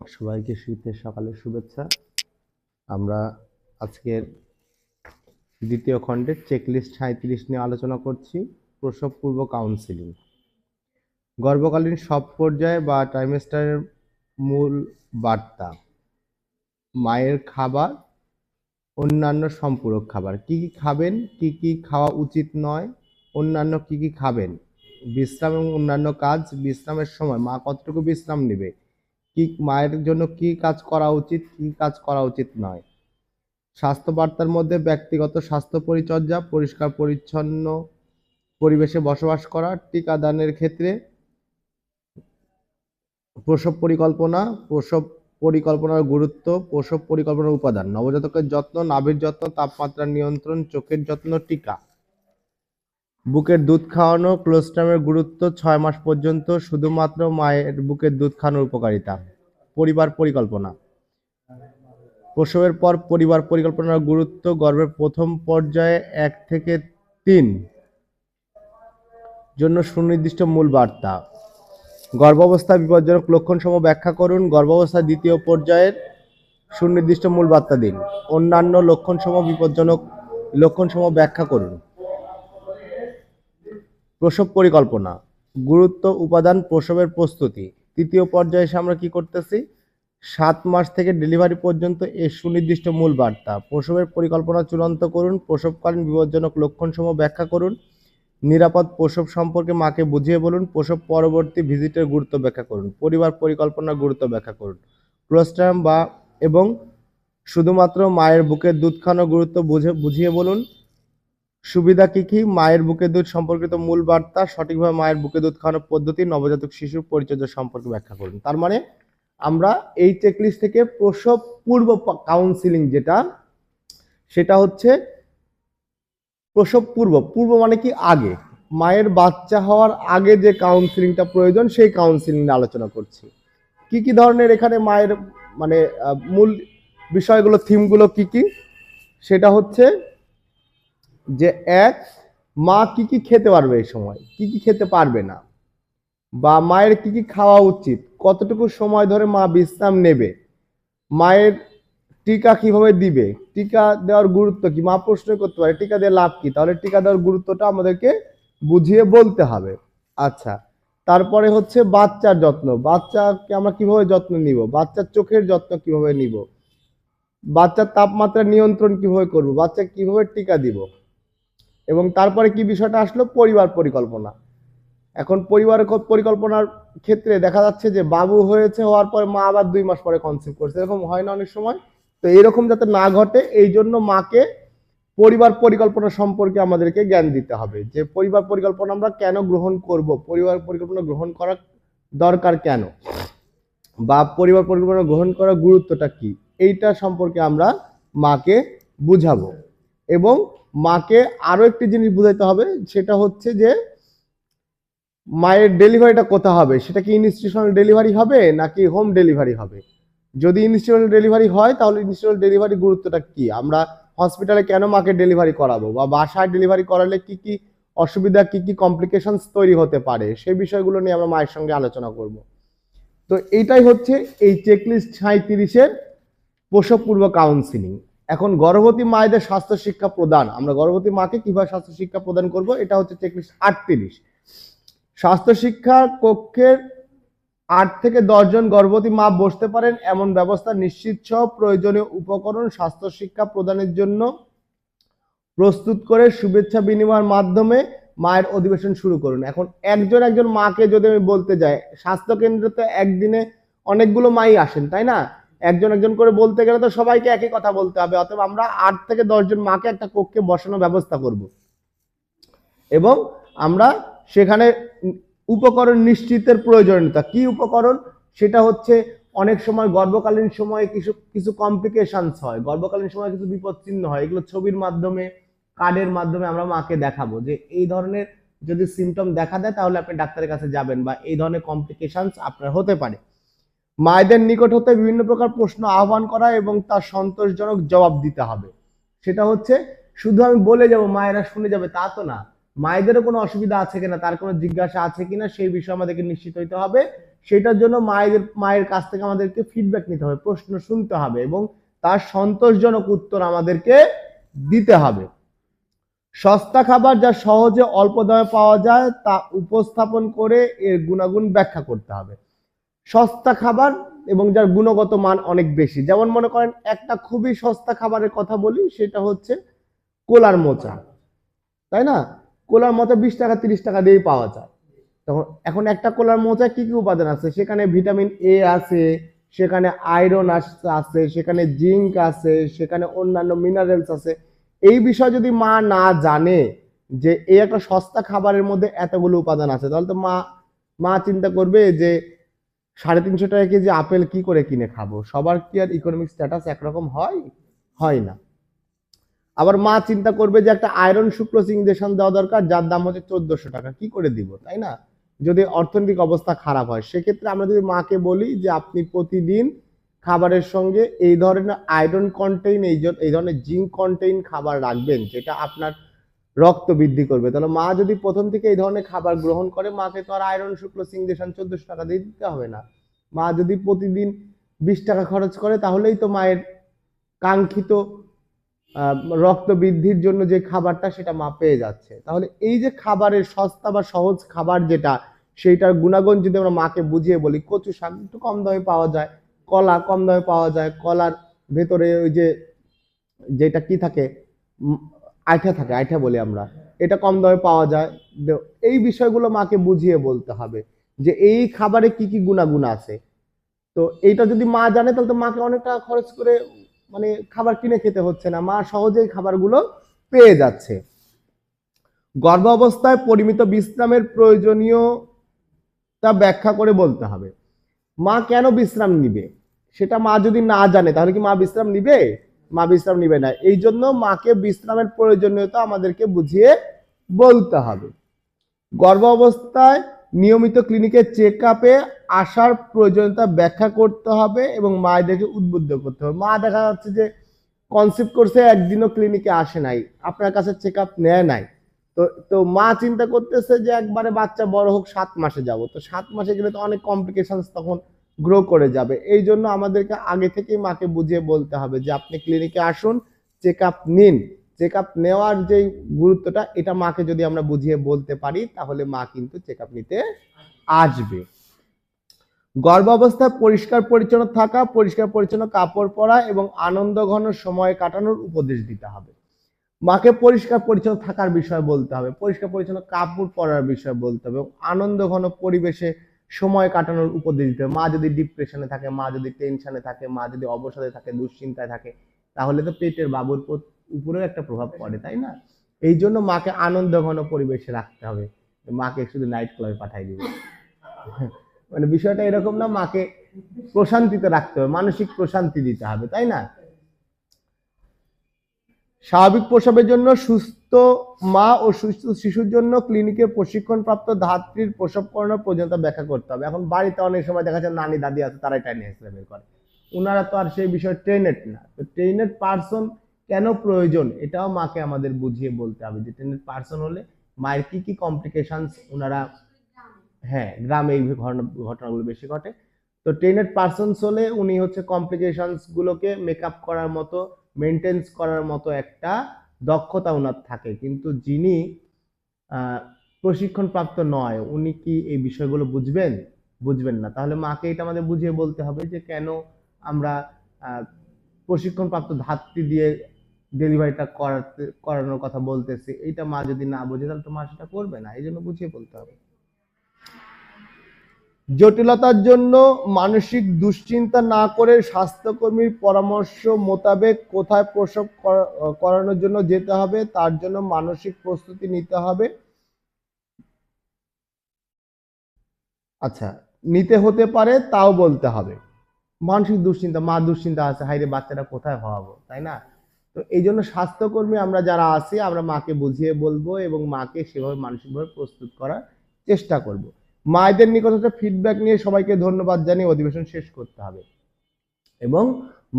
সবাইকে শীতের সকালের শুভেচ্ছা। আমরা আজকের দ্বিতীয় খণ্ডের চেকলিস্ট সাঁত্রিশ নিয়ে আলোচনা করছি, প্রসব পূর্ব কাউন্সিলিং গর্ভকালীন সব পর্যায়ে বা ট্রাইমেস্টারের মূল বার্তা, মায়ের খাবার, অন্যান্য সম্পূরক খাবার। কি কি খাবেন, কি কি খাওয়া উচিত নয়, অন্যান্য কি কি খাবেন? বিশ্রাম এবং অন্যান্য কাজ বিশ্রামের সময় মা কতটুকু বিশ্রাম নেবে? কি মায়ের জন্য কি কাজ করা উচিত, কি কাজ করা উচিত নয়। স্বাস্থ্য বার্তার মধ্যে ব্যক্তিগত স্বাস্থ্য পরিচর্যা, পরিষ্কার, পরিচ্ছন্ন পরিবেশে বসবাস করা, টিকাদানের ক্ষেত্রে প্রসব পরিকল্পনা, প্রসব পরিকল্পনার গুরুত্ব, প্রসব পরিকল্পনার উপাদান, নবজাতকের যত্ন, নাভির যত্ন, তাপমাত্রা নিয়ন্ত্রণ, চোখের যত্ন, টিকা। বুকের দুধ খাওয়ানো, ক্লোস্ট্রামের গুরুত্ব, ছয় মাস পর্যন্ত শুধুমাত্র মায়ের বুকের দুধ খাওয়ানোর উপকারিতা। পরিবার পরিকল্পনা। প্রসবের পর পরিবার পরিকল্পনার গুরুত্ব গর্ভের প্রথম পর্যায়ে এক থেকে তিন জন্য সুনির্দিষ্ট মূল বার্তা। গর্ভাবস্থা বিপজ্জনক লক্ষণসমূহ ব্যাখ্যা করুন। গর্ভাবস্থা দ্বিতীয় পর্যায়ের সুনির্দিষ্ট মূল বার্তা দিন। অন্যান্য লক্ষণসমূহ বিপজ্জনক লক্ষণসমূহ ব্যাখ্যা করুন। প্রসব পরিকল্পনা। গুরুত্ব, উপাদান, প্রসবের প্রস্তুতি। তৃতীয় পর্যায়ে এসে আমরা কি করতেছি? সাত মাস থেকে ডেলিভারি পর্যন্ত এর সুনির্দিষ্ট মূল বার্তা। প্রসবের পরিকল্পনা চূড়ান্ত করুন, প্রসবকালীন বিপজ্জনক লক্ষণসমূহ ব্যাখ্যা করুন, নিরাপদ প্রসব সম্পর্কে মাকে বুঝিয়ে বলুন, প্রসব পরবর্তী ভিজিটের গুরুত্ব ব্যাখ্যা করুন, পরিবার পরিকল্পনার গুরুত্ব ব্যাখ্যা করুন। ক্লোস্ট্রাম বা এবং শুধুমাত্র মায়ের বুকের দুধ খানো গুরুত্ব বুঝে, বুঝিয়ে বলুন সুবিধা কি কি? মায়ের বুকে দুধ সম্পর্কিত মূল বার্তা, সঠিকভাবে মায়ের বুকে দুধ খাওয়ানোর পদ্ধতি, নবজাতক শিশুর পরিচর্যা সম্পর্কে ব্যাখ্যা করুন। তার মানে আমরা এই চেকলিস্ট থেকে প্রসব পূর্ব কাউন্সিলিং যেটা, সেটা হচ্ছে প্রসব পূর্ব। পূর্ব মানে কি? আগে। মায়ের বাচ্চা হওয়ার আগে যে কাউন্সিলিংটা প্রয়োজন, সেই কাউন্সিলিং নিয়ে আলোচনা করছি। কি কি ধরনের এখানে মায়ের মানে মূল বিষয়গুলো থিমগুলো কি কি? সেটা হচ্ছে যে এক, মা কি কি খেতে পারবে এই সময়? কি কি খেতে পারবে না? বা মায়ের কি কি খাওয়া উচিত? কতটুকু সময় ধরে মা বিশ্রাম নেবে? মায়ের টিকা কীভাবে দিবে? টিকা দেওয়ার গুরুত্ব কি? মা প্রশ্ন করতে পারে, টিকা দিয়ে লাভ কি? তাহলে টিকা দেওয়ার গুরুত্বটা আমাদেরকে বুঝিয়ে বলতে হবে। আচ্ছা তারপরে হচ্ছে বাচ্চার যত্ন। বাচ্চাকে আমরা কীভাবে যত্ন নিব? বাচ্চার চোখের যত্ন কীভাবে নিব? বাচ্চার তাপমাত্রা নিয়ন্ত্রণ কীভাবে করব? বাচ্চা কীভাবে টিকা দিব? এবং তারপরে কি বিষয়টা আসলো? পরিবার পরিকল্পনা। এখন পরিবার পরিকল্পনার ক্ষেত্রে দেখা যাচ্ছে যে বাবু হয়েছে হওয়ার পরে মা আবার দুই মাস পরে কনসিভ করছে। এরকম হয় না অনেক সময়। তো এরকম যাতে না ঘটে, এই জন্য মাকে পরিবার পরিকল্পনা সম্পর্কে আমাদেরকে জ্ঞান দিতে হবে যে পরিবার পরিকল্পনা আমরা কেন গ্রহণ করব? পরিবার পরিকল্পনা গ্রহণ করা দরকার কেন? বা পরিবার পরিকল্পনা গ্রহণ করার গুরুত্বটা কি? এইটা সম্পর্কে আমরা মাকে বুঝাবো। এবং মাকে আরও একটি জিনিস বুঝাইতে হবে, সেটা হচ্ছে যে মায়ের ডেলিভারিটা কোথা হবে? সেটা কি ইনস্টিটিউশনাল ডেলিভারি হবে নাকি হোম ডেলিভারি হবে? যদি ইনস্টিটিউশনাল ডেলিভারি হয়, তাহলে ইনস্টিটিউশনাল ডেলিভারি গুরুত্বটা কি? আমরা হসপিটালে কেন মাকে ডেলিভারি করাবো? বা বাসায় ডেলিভারি করালে কি কি অসুবিধা, কি কি কমপ্লিকেশনস তৈরি হতে পারে? সেই বিষয়গুলো নিয়ে আমরা মায়ের সঙ্গে আলোচনা করব। তো এইটাই হচ্ছে এই চেকলিস্ট সাঁত্রিশের প্রসবপূর্ব কাউন্সিলিং এখন গর্ভবতী মায়েদের স্বাস্থ্য শিক্ষা প্রদান, আমরা গর্ভবতী মাকে কীভাবে স্বাস্থ্য শিক্ষা প্রদান করব, এটা হচ্ছে চেকলিস্ট আটত্রিশ। স্বাস্থ্য শিক্ষা কক্ষের আট থেকে দশজন গর্ভবতী মা বসতে পারেন, এমন ব্যবস্থা নিশ্চিত সহ প্রয়োজনীয় উপকরণ স্বাস্থ্য শিক্ষা প্রদানের জন্য প্রস্তুত করে শুভেচ্ছা বিনিময়ের মাধ্যমে মায়ের অধিবেশন শুরু করুন। এখন একজন একজন মাকে যদি আমি বলতে যাই স্বাস্থ্য কেন্দ্রতে একদিনে অনেকগুলো মাই আসেন, তাই না? একজন একজন করে বলতে গেলে তো সবাইকে একই কথা বলতে হবে, অতএব আমরা আট থেকে দশজন মাকে একটা কক্ষে বসানোর ব্যবস্থা করব। এবং আমরা সেখানে উপকরণ নিশ্চিতের প্রয়োজনীয়তা, কি উপকরণ? সেটা হচ্ছে অনেক সময় গর্ভকালীন সময়ে কিছু কিছু কমপ্লিকেশনস হয়, গর্ভকালীন সময় কিছু বিপদ চিহ্ন হয়, এগুলো ছবির মাধ্যমে, কার্ডের মাধ্যমে আমরা মাকে দেখাবো যে এই ধরনের যদি সিমটম দেখা দেয় তাহলে আপনি ডাক্তারের কাছে যাবেন বা এই ধরনের কমপ্লিকেশনস আপনার হতে পারে। মায়েদের নিকট হতে বিভিন্ন প্রকার প্রশ্ন আহ্বান করা এবং তার সন্তোষজনক জবাব দিতে হবে। সেটা হচ্ছে, শুধু আমি বলে যাব, মায়েরা শুনে যাবে, তা তো না। মায়েদেরও কোনো অসুবিধা আছে কিনা, তার কোনো জিজ্ঞাসা আছে কিনা, সেই বিষয়ে আমাদেরকে নিশ্চিত হইতে হবে। সেটার জন্য মায়েদের, মায়ের কাছ থেকে আমাদেরকে ফিডব্যাক নিতে হবে, প্রশ্ন শুনতে হবে এবং তার সন্তোষজনক উত্তর আমাদেরকে দিতে হবে। সস্তা খাবার যা সহজে অল্প দামে পাওয়া যায়, তা উপস্থাপন করে এর গুণাগুণ ব্যাখ্যা করতে হবে। সস্তা খাবার এবং যার গুণগত মান অনেক বেশি। যেমন মনে করেন, একটা খুবই সস্তা খাবারের কথা বলি, সেটা হচ্ছে কোলার মোচা। তাই না? কোলার মোচা বিশ টাকা, তিরিশ টাকা দিয়েই পাওয়া যায়। তখন এখন একটা কোলার মোচায় কি কি উপাদান আছে? সেখানে ভিটামিন এ আছে, সেখানে আয়রন আছে, সেখানে জিঙ্ক আছে, সেখানে অন্যান্য মিনারেলস আছে। এই বিষয় যদি মা না জানে যে এই একটা সস্তা খাবারের মধ্যে এতগুলো উপাদান আছে, তাহলে তো মা মা চিন্তা করবে যে সাড়ে তিনশো টাকা কেজি আপেল কি করে কিনে খাব? সবার কি আর ইকোনমিক স্ট্যাটাস একরকম হয়? হয় না। আবার মা চিন্তা করবে যে একটা আয়রন সুক্রোজ ইঞ্জেকশন দেওয়া দরকার, যার দাম হচ্ছে চোদ্দশো টাকা। কি করে দিব, তাই না? যদি অর্থনৈতিক অবস্থা খারাপ হয়, সেক্ষেত্রে আমরা যদি মাকে বলি যে আপনি প্রতিদিন খাবারের সঙ্গে এই ধরনের আয়রন কন্টেইন এই এই ধরনের জিঙ্ক কন্টেইন খাবার রাখবেন, যেটা আপনার রক্ত বৃদ্ধি করবে। তাহলে মা যদি প্রথম থেকে এই ধরনের খাবার গ্রহণ করে, মাকে তো আর আয়রন শুক্লো ইঞ্জেকশন চোদ্দশো টাকা দিয়ে দিতে হবে না। মা যদি প্রতিদিন বিশ টাকা খরচ করে, তাহলেই তো মায়ের কাঙ্ক্ষিত রক্ত বৃদ্ধির জন্য যে খাবারটা, সেটা মা পেয়ে যাচ্ছে। তাহলে এই যে খাবারের সস্তা বা সহজ খাবার যেটা, সেইটার গুণাগুণ যদি আমরা মাকে বুঝিয়ে বলি, কচু শাক একটু কম দামে পাওয়া যায়, কলা কম দামে পাওয়া যায়, কলার ভেতরে ওই যে, যেটা কি থাকে আইঠা থাকে আইঠা বলি আমরা। এটা কম দামে পাওয়া যায়। এই বিষয়গুলো মাকে বুঝিয়ে বলতে হবে যে এই খাবারে কি কি গুণাগুণ আছে। তো এইটা যদি মা জানে তাহলে তো মাকে অনেক টাকা খরচ করে মানে খাবার কিনে খেতে হচ্ছে না। মা সহজেই খাবারগুলো পেয়ে যাচ্ছে। গর্ভ অবস্থায় পরিমিত বিশ্রামের প্রয়োজনীয়তা ব্যাখ্যা করে বলতে হবে। মা কেন বিশ্রাম নিবে? সেটা মা যদি না জানে, তাহলে কি মা বিশ্রাম নিবে? মা বিশ্রাম নিবে না। এই জন্য মাকে বিশ্রামের প্রয়োজনীয়তা আমাদেরকে বুঝিয়ে বলতে হবে। গর্ভ অবস্থায় নিয়মিত ক্লিনিকে চেক আপে আসার প্রয়োজনীয়তা ব্যাখ্যা করতে হবে এবং মায়েদেরকে উদ্বুদ্ধ করতে হবে। মা দেখা যাচ্ছে যে কনসেপ্ট করছে, একদিনও ক্লিনিকে আসে নাই, আপনার কাছে চেক আপ নেয় নাই। তো তো মা চিন্তা করতেছে যে একবারে বাচ্চা বড় হোক, সাত মাসে যাব। তো সাত মাসে গেলে তো অনেক কমপ্লিকেশন তখন গ্রো করে যাবে। এই জন্য আমাদেরকে আগে থেকেই মাকে বুঝিয়ে বলতে হবে যে আপনি ক্লিনিকে আসুন চেক আপ নিন। চেক আপ নেওয়ার যে গুরুত্বটা, এটা মাকে যদি আমরা বুঝিয়ে বলতে পারি, তাহলে মা কিন্তু চেক আপ নিতে আসবে। গর্ভ অবস্থায় পরিষ্কার পরিচ্ছন্ন থাকা, পরিষ্কার পরিচ্ছন্ন কাপড় পরা এবং আনন্দ ঘন সময় কাটানোর উপদেশ দিতে হবে। মাকে পরিষ্কার পরিচ্ছন্ন থাকার বিষয় বলতে হবে, পরিষ্কার পরিচ্ছন্ন কাপড় পরার বিষয় বলতে হবে আনন্দ ঘন পরিবেশে সময় কাটানোর উপদেশ দিতে মা যদি ডিপ্রেশনে থাকে, মা যদি টেনশনে থাকে, মা যদি অবসাদে থাকে, দুশ্চিন্তায় থাকে, তাহলে তো পেটের বাবুর পর- উপরেও একটা প্রভাব পড়ে, তাই না? এই জন্য মাকে আনন্দ ঘন পরিবেশে রাখতে হবে। মাকে শুধু নাইট ক্লাবে পাঠাই দিবে। মানে বিষয়টা এরকম না, মাকে প্রশান্তিতে রাখতে হবে, মানসিক প্রশান্তি দিতে হবে, তাই না? স্বাভাবিক প্রসবের জন্য সুস্থ মা ও সুস্থ শিশুর জন্য ক্লিনিকে প্রশিক্ষণপ্রাপ্ত ধাত্রীর প্রসব করানোর প্রয়োজনীয়তা ব্যাখ্যা করতে হবে। এখন বাড়িতে অনেক সময় দেখা যায় নানি, দাদি আছে, তারাই টাইনি হেসলে বের করে। ওনারা তো আর সেই বিষয়ে ট্রেনেড না। তো ট্রেনেড পার্সন কেন প্রয়োজন? এটাও মাকে আমাদের বুঝিয়ে বলতে হবে যে ট্রেনেড পার্সন হলে মায়ের কী কী কমপ্লিকেশনস ওনারা হ্যাঁ গ্রামে এই ঘটনা, ঘটনাগুলো বেশি ঘটে। তো ট্রেনেড পার্সনস হলে উনি হচ্ছে কমপ্লিকেশনস গুলোকে মেকআপ করার মতো মেনটেন্স করার মতো একটা দক্ষতা ওনার থাকে। কিন্তু যিনি প্রশিক্ষণপ্রাপ্ত নয়, উনি কি এই বিষয়গুলো বুঝবেন? বুঝবেন না। তাহলে মাকে এটা আমাদের বুঝিয়ে বলতে হবে যে, কেন আমরা প্রশিক্ষণপ্রাপ্ত ধাত্রী দিয়ে ডেলিভারিটা করাতে, করানোর কথা বলতেছি। এইটা মা যদি না বোঝে, তাহলে তো মা সেটা করবে না। এই জন্য বুঝিয়ে বলতে হবে। জটিলতার জন্য মানসিক দুশ্চিন্তা না করে স্বাস্থ্যকর্মীর পরামর্শ মোতাবেক কোথায় প্রসব করানোর জন্য যেতে হবে, তার জন্য মানসিক প্রস্তুতি নিতে হবে। আচ্ছা নিতে হতে পারে, তাও বলতে হবে। মানসিক দুশ্চিন্তা, মা দুশ্চিন্তা আছে হাইরে বাচ্চাটা কোথায় হওয়াবো তাই না? তো এই জন্য স্বাস্থ্যকর্মী আমরা যারা আছি, আমরা মাকে বুঝিয়ে বলব এবং মাকে সেভাবে মানসিকভাবে প্রস্তুত করার চেষ্টা করব। মায়েদের নিকট হতে ফিডব্যাক নিয়ে সবাইকে ধন্যবাদ জানিয়ে অধিবেশন শেষ করতে হবে। এবং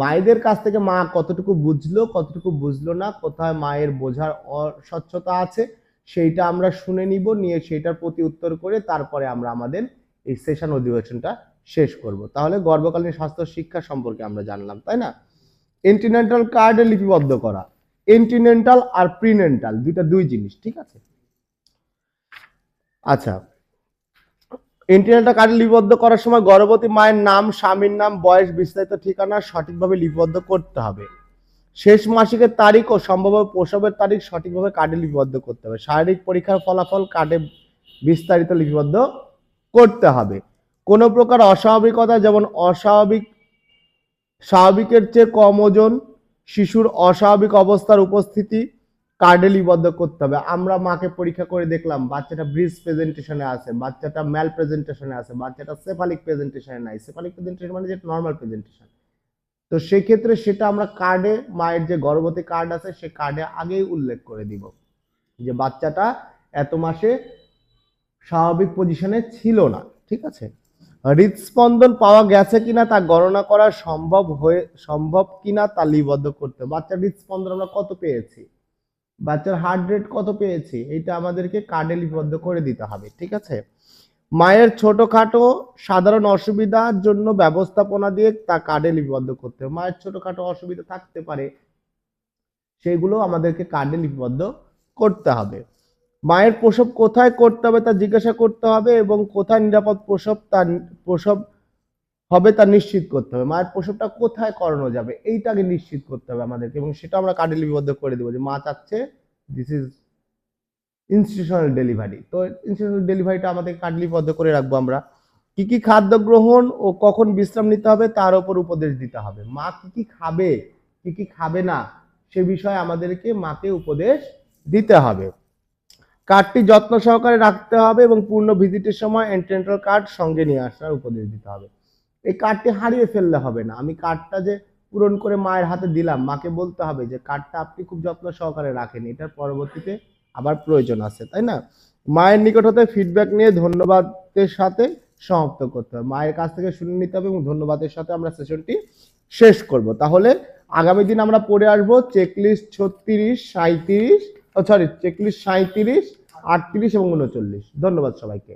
মায়েদের কাছ থেকে মা কতটুকু বুঝলো কতটুকু বুঝলো না, কোথায় মায়ের বোঝার অস্বচ্ছতা আছে, সেইটা আমরা শুনে নিব, নিয়ে সেইটার প্রতি উত্তর করে তারপরে আমরা আমাদের এই সেশন অধিবেশনটা শেষ করব। তাহলে গর্ভকালীন স্বাস্থ্য শিক্ষা সম্পর্কে আমরা জানলাম, তাই না? এন্টিনেন্টাল কার্ডে লিপিবদ্ধ করা এন্টিনেন্টাল আর প্রিনেন্টাল দুইটা দুই জিনিস, ঠিক আছে? আচ্ছা এন্টিনেন্টাল কার্ডে লিপিবদ্ধ করার সময় গর্ভবতী মায়ের নাম, স্বামীর নাম, বয়স, বিস্তারিত ঠিকানা সঠিকভাবে লিপিবদ্ধ করতে হবে। শেষ মাসিকের তারিখ ও সম্ভাব্য প্রসবের তারিখ সঠিকভাবে কার্ডে লিপিবদ্ধ করতে হবে। শারীরিক পরীক্ষার ফলাফল কার্ডে বিস্তারিত লিপিবদ্ধ করতে হবে। কোনো প্রকার অস্বাভাবিকতা, যেমন অস্বাভাবিক, স্বাভাবিকের চেয়ে কম ওজন, শিশুর অস্বাভাবিক অবস্থার উপস্থিতি কার্ডে লিপিবদ্ধ করতে হবে। আমরা মাকে পরীক্ষা করে দেখলাম, বাচ্চাটা ব্রিজ প্রেজেন্টেশনে আছে, বাচ্চাটা ম্যাল প্রেজেন্টেশনে আছে, বাচ্চাটা সেফালিক প্রেজেন্টেশনে নাই। সেফালিক প্রেজেন্টেশন মানে যেটা নর্মাল প্রেজেন্টেশন তো সেক্ষেত্রে সেটা আমরা কার্ডে, মায়ের যে গর্ভবতী কার্ড আছে, সে কার্ডে আগেই উল্লেখ করে দিব যে বাচ্চাটা এত মাসে স্বাভাবিক পজিশনে ছিল না, ঠিক আছে? হৃদস্পন্দন পাওয়া গেছে কিনা তা গণনা করা সম্ভব হয়ে, সম্ভব কিনা তা লিবদ্ধ করতে। বাচ্চার হৃদস্পন্দন আমরা কত পেয়েছি? বাচ্চার হার্ট রেট কত পেয়েছি, এটা আমাদেরকে কার্ডে লিপিবদ্ধ করে দিতে হবে, ঠিক আছে? মায়ের ছোটখাটো সাধারণ অসুবিধার জন্য ব্যবস্থাপনা দিয়ে তা কার্ডে লিপিবদ্ধ করতে হবে। মায়ের ছোটখাটো অসুবিধা থাকতে পারে, সেগুলো আমাদেরকে কার্ডে লিপিবদ্ধ করতে হবে। মায়ের প্রসব কোথায় করতে হবে তা জিজ্ঞাসা করতে হবে এবং কোথায় নিরাপদ প্রসব তা প্রসব হবে তা নিশ্চিত করতে হবে। মায়ের প্রসবটা কোথায় করানো যাবে, এইটাকে নিশ্চিত করতে হবে আমাদেরকে এবং সেটা আমরা কার্ডে লিপিবদ্ধ করে দেবো যে মা চাচ্ছে দিস ইজ ইনস্টিটিউশনাল ডেলিভারি তো ইনস্টিটিউশনাল ডেলিভারিটা আমাদের কার্ড লিপিবদ্ধ করে রাখব আমরা। কি কি খাদ্য গ্রহণ ও কখন বিশ্রাম নিতে হবে তার উপর উপদেশ দিতে হবে। মা কি কি খাবে, কি কি খাবে না, সে বিষয়ে আমাদেরকে মাকে উপদেশ দিতে হবে। কার্ডটি যত্ন সহকারে রাখতে হবে এবং পূর্ণ ভিজিটের সময় এন্ট্রেন্টাল কার্ড সঙ্গে নিয়ে আসার উপদেশ দিতে হবে। এই কার্ডটি হারিয়ে ফেললে হবে না। আমি কার্ডটা যে পূরণ করে মায়ের হাতে দিলাম, মাকে বলতে হবে যে কার্ডটা আপনি খুব যত্ন সহকারে রাখেন, এটার পরবর্তীতে আবার প্রয়োজন আছে, তাই না? মায়ের নিকট হতে ফিডব্যাক নিয়ে ধন্যবাদের সাথে সমাপ্ত করতে হবে। মায়ের কাছ থেকে শুনে নিতে হবে এবং ধন্যবাদের সাথে আমরা সেশনটি শেষ করব। তাহলে আগামী দিন আমরা পড়ে আসব চেকলিস্ট ছত্রিশ সাঁত্রিশ সরি চেকলিস্ট সাঁত্রিশ আটত্রিশ এবং উনচল্লিশ। ধন্যবাদ সবাইকে।